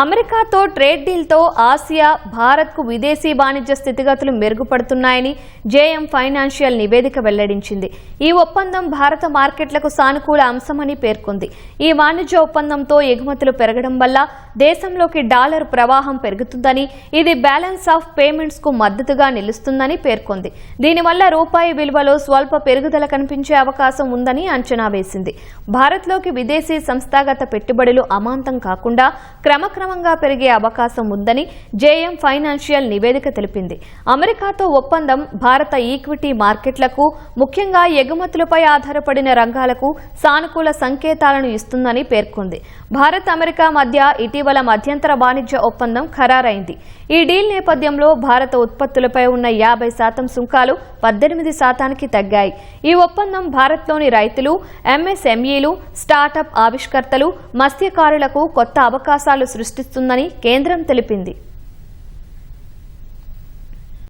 అమెరికాతో trade డీల్తో Asia భారత్కు విదేశీ వాణిజ్య స్థితిగతులు మెరుగుపడుతున్నాయని జేఎం ఫైనాన్షియల్ నివేదిక వెల్లడించింది. ఈ ఒప్పందం భారత మార్కెట్లకు సానుకూల అంశమని పేర్కొంది. ఈ వాణిజ్య ఒప్పందంతో ఎగుమతులు పెరగడం వల్ల దేశంలోకి డాలర్ ప్రవాహం పెరుగుతుందని ఇది బ్యాలెన్స్ ఆఫ్ పేమెంట్స్కు మద్దతుగా నిలుస్తుందని పేర్కొంది. దీనివల్ల రూపాయి విలువలో స్వల్ప పెరుగుదల కనిపించే అవకాశం ఉందని అంచనా వేసింది. భారత్లోకి విదేశీ సంస్థాగత పెట్టుబడులు అమాంతం కాకుండా అక్రమంగా పెరిగే అవకాశం ఉందని జేఎం ఫైనాన్షియల్ నివేదిక తెలిపింది. అమెరికాతో ఒప్పందం భారత ఈక్విటీ మార్కెట్లకు ముఖ్యంగా ఎగుమతులపై ఆధారపడిన రంగాలకు సానుకూల సంకేతాలను ఇస్తుందని పేర్కొంది. భారత్ అమెరికా మధ్య ఇటీవల మధ్యంతర వాణిజ్య ఒప్పందం ఖరారైంది. ఈ డీల్ నేపథ్యంలో భారత ఉత్పత్తులపై ఉన్న యాభై శాతం సుంకాలు పద్దెనిమిది శాతానికి తగ్గాయి. ఈ ఒప్పందం భారత్లోని రైతులు ఎంఎస్ఎంఈలు స్టార్టప్ ఆవిష్కర్తలు మత్స్యకారులకు కొత్త అవకాశాలు సృష్టిస్తుందని కేంద్రం తెలిపింది.